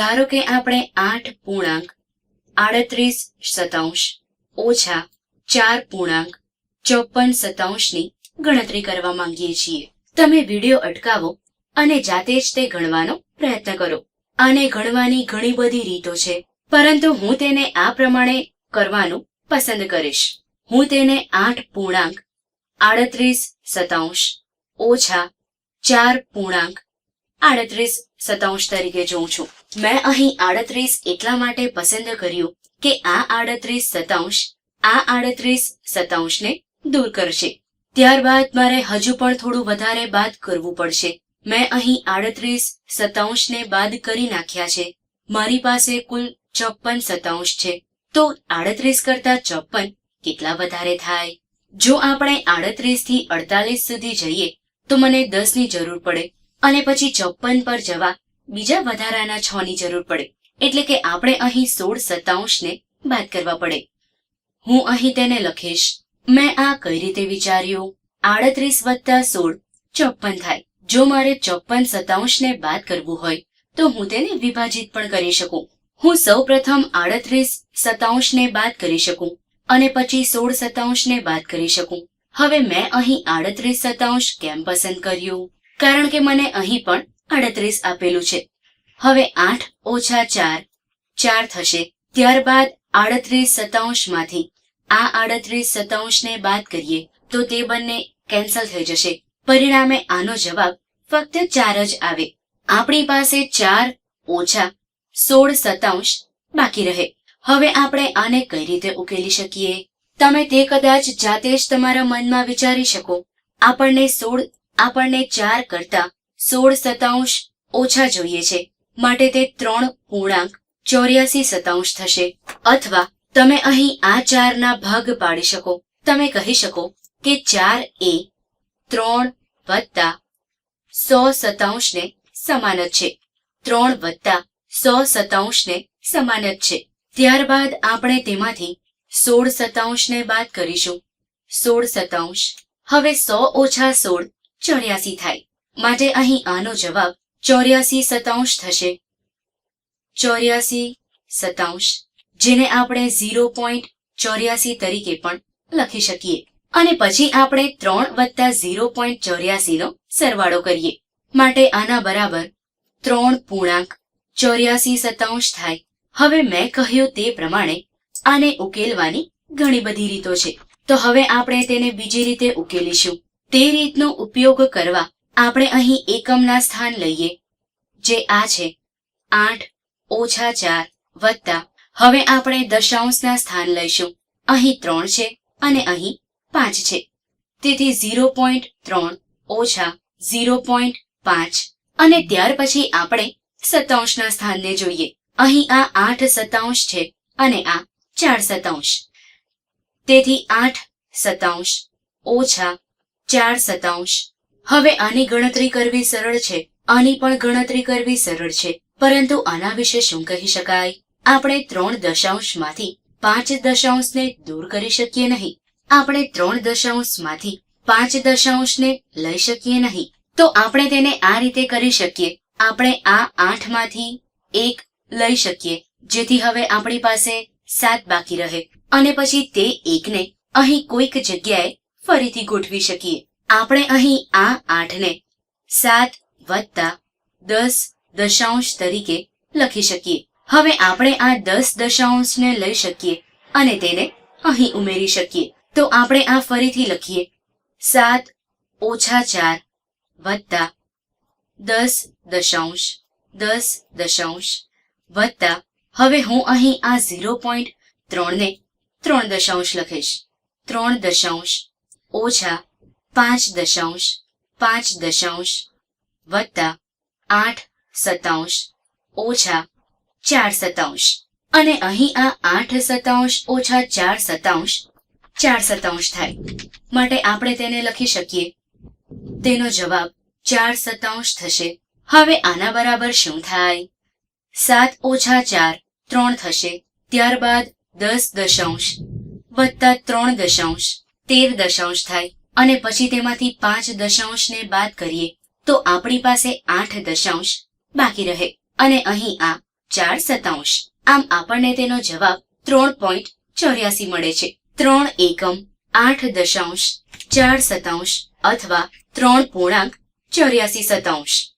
ધારો કે આપણે આઠ પૂર્ણાંક, આડત્રીસ સતાંશ ઓછા ચાર પૂર્ણાંક, ચોપન સતાંશની ગણતરી કરવા માંગીએ છીએ. તમે વીડિયો અટકાવો અને જાતે જ તે ગણવાનો પ્રયત્ન કરો. આને ગણવાની ઘણી બધી રીતો છે, પરંતુ હું તેને આ પ્રમાણે કરવાનું પસંદ કરીશ. હું તેને આઠ પૂર્ણાંક, આડત્રીસ સતાંશ ઓછા ચાર પૂર્ણાંક, આડત્રીસ સતાંશ તરીકે જોઉં છું. મેં અહીં આડત્રીસ એટલા માટે પસંદ કર્યું કે આ આડત્રીસ સતાંશ આ આડત્રીસ સતાંશને દૂર કરશે. ત્યારબાદ મારે હજુ પણ થોડું વધારે બાદ કરવું પડશે. મેં અહીં આડત્રીસ સતાંશને બાદ કરી નાખ્યા છે. મારી પાસે કુલ ચોપન સતાંશ છે. તો આડત્રીસ કરતા ચોપન કેટલા વધારે થાય? જો આપણે આડત્રીસથી અડતાલીસ સુધી જઈએ, તો મને દસની જરૂર પડે. અને પછી ચોપન પર જવા બીજા વધારાના છ ની જરૂર પડે. એટલે કે આપણે અહીં સોળ સતાંશને બાદ કરવા પડે. હું અહીં તેને લખીશ. મેં આ કઈ રીતે વિચાર્યું? આડત્રીસ વત્તા સોળ ચોપન થાય. જો મારે ચોપન સતાંશને બાદ કરવું હોય, તો હું તેને વિભાજિત પણ કરી શકું. હું સૌ પ્રથમ આડત્રીસ સતાંશને બાદ કરી શકું અને પછી સોળ સતાંશને બાદ કરી શકું. હવે મેં અહીં આડત્રીસ સતાંશ કેમ પસંદ કર્યું? કારણ કે મને અહીં પણ આડત્રીસ આપેલું છે. હવે આઠ ઓછા ચાર ચાર થશે. ત્યારબાદ આડત્રીસ સતાંશમાંથી આ આડત્રીસ સતાંશને બાદ કરીએ તો તે બંને કેન્સલ થઈ જશે. પરિણામે આનો જવાબ ફક્ત ચાર જ આવે. આપણી પાસે ચાર ઓછા સોળ સતાંશ બાકી રહે. હવે આપણે આને કઈ રીતે ઉકેલી શકીએ? તમે તે કદાચ જાતે જ તમારા મનમાં વિચારી શકો. આપણને સોળ, આપણને ચાર કરતા સોળ સતાંશ ઓછા જોઈએ છે. માટે તે ત્રણ પૂર્ણાંક ચોર્યાસી સતાંશ થશે. અથવા તમે અહીં આ ચારના ભાગ પાડી શકો. તમે કહી શકો કે ચાર એ ત્રણ વત્તા સો સતાંશને સમાન જ છે. ત્રણ વત્તા સો સતાંશને સમાન જ છે. ત્યારબાદ આપણે તેમાંથી સોળ સતાંશને બાદ કરીશું. સોળ સતાંશ હવે સો ઓછા સોળ ચોર્યાસી થાય. માટે અહીં આનો જવાબ ચોર્યાસી સતાંશ થશે. ચોર્યાસી સતાંશ જેને આપણે ઝીરો પોઈન્ટ ચોર્યાસી તરીકે પણ લખી શકીએ. અને પછી આપણે ત્રણ વત્તા ઝીરો પોઈન્ટ ચોર્યાસીનો સરવાળો કરીએ. માટે આના બરાબર ત્રણ પૂર્ણાંક ચોર્યાસી સતાંશ થાય. હવે મેં કહ્યું તે પ્રમાણે આને ઉકેલવાની ઘણી બધી રીતો છે. તો હવે આપણે તેને બીજી રીતે ઉકેલીશું. તે રીતનો ઉપયોગ કરવા આપણે અહીં એકમના સ્થાન લઈએ, જે આ છે. આઠ ઓછા ચાર વત્તા. હવે આપણે દશાંશના સ્થાન લઈશું. અહીં ત્રણ છે અને અહીં પાંચ છે. તેથી ઝીરો પોઈન્ટ ત્રણ ઓછા ઝીરો પોઈન્ટ પાંચ. અને ત્યાર પછી આપણે સતાંશના સ્થાનને જોઈએ. અહીં આ આઠ સતાંશ છે અને આ ચાર સતાંશ તેથી આઠ સતાંશ ઓછા ચાર સતાંશ હવે આની ગણતરી કરવી સરળ છે, આની પણ ગણતરી કરવી સરળ છે, પરંતુ આના વિશે શું કહી શકાય? આપણે ત્રણ દશાંશમાંથી પાંચ દશાંશને દૂર કરી શકીએ નહીં. આપણે ત્રણ દશાંશમાંથી પાંચ દશાંશને લઈ શકીએ નહીં. તો આપણે તેને આ રીતે કરી શકીએ. આપણે આ આઠમાંથી એક લઈ શકીએ, જેથી હવે આપણી પાસે સાત બાકી રહે. અને પછી તે એકને અહીં કોઈક જગ્યાએ ફરીથી ગોઠવી શકીએ. આપણે અહીં આ આઠને સાત વત્તા દસ દશાંશ તરીકે લખી શકીએ. હવે આપણે આ દસ દશાંશને લઈ શકીએ અને તેને અહીં ઉમેરી શકીએ. તો આપણે આ ફરીથી લખીએ. સાત ઓછા ચાર વત્તા દસ દશાંશ દસ દશાંશ વત્તા હવે હું અહીં આ ઝીરો પોઈન્ટ ત્રણને ત્રણ દશાંશ લખીશ. ત્રણ દશાંશ ઓછા પાંચ દશાંશ પાંચ દશાંશ, વત્તા આઠ સતાંશ ઓછા ચાર સતાંશ અને અહીં આ આઠ સતાંશ ઓછા ચાર સતાંશ ચાર સતાંશ થાય. માટે આપણે તેને લખી શકીએ. તેનો જવાબ ચાર સતાંશ થશે. હવે આના બરાબર શું થાય? સાત ઓછા ચાર, ત્રણ થશે. ત્યારબાદ દસ દશાંશ, વત્તા ત્રણ દશાંશ, તેર દશાંશ થાય. અને પછી તેમાંથી પાંચ દશાંશને બાદ કરીએ, તો આપણી પાસે આઠ દશાંશ બાકી રહે. અને અહીં આ ચાર સતાંશ આમ આપણને તેનો જવાબ ત્રણ પોઈન્ટ ચોર્યાસી મળે છે. ત્રણ એકમ, આઠ દશાંશ, ચાર સતાંશ અથવા ત્રણ પૂર્ણાંક ચોર્યાસી સતાંશ